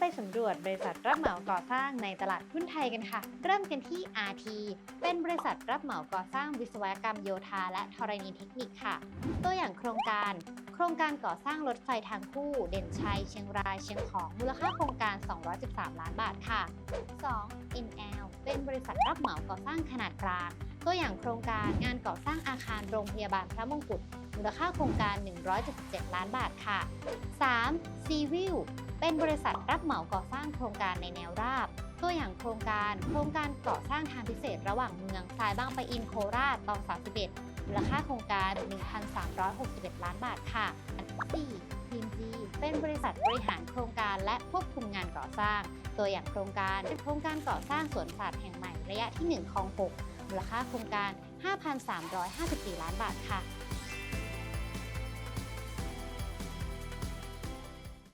ไปสำรวจบริษัทรับเหมาก่อสร้างในตลาดหุ้นไทยกันค่ะ เริ่มกันที่ RT เป็นบริษัทรับเหมาก่อสร้างวิศวกรรมโยธาและธรณีเทคนิคค่ะ ตัวอย่างโครงการ โครงการก่อสร้างรถไฟทางคู่ เด่นชัย เชียงราย เชียงของมูลค่าโครงการ 213 ล้านบาทค่ะ 2. NL เป็นบริษัทรับเหมาก่อสร้างขนาดกลาง ตัวอย่างโครงการงานก่อสร้างอาคารโรงพยาบาลพระมงกุฎมูลค่าโครงการ 177 ล้านบาทค่ะ 3. c v i l เป็นบริษัทรับเหมาก่อสร้างโครงการในแนวราบ ตัวอย่างโครงการ โครงการก่อสร้างทางพิเศษระหว่างเมืองสายบางปะอินโคราชตอง31มูลค่าโครงการ 1,361 ล้านบาทค่ะ 4. PMG เป็นบริษัทบริหารโครงการและควบคุมงานก่อสร้าง ตัวอย่างโครงการเป็นโครงการก่อสร้างสวนสัตว์แห่งใหม่ระยะที่1คลอง6มูลค่าโครงการ 5,354 ล้านบาทค่ะ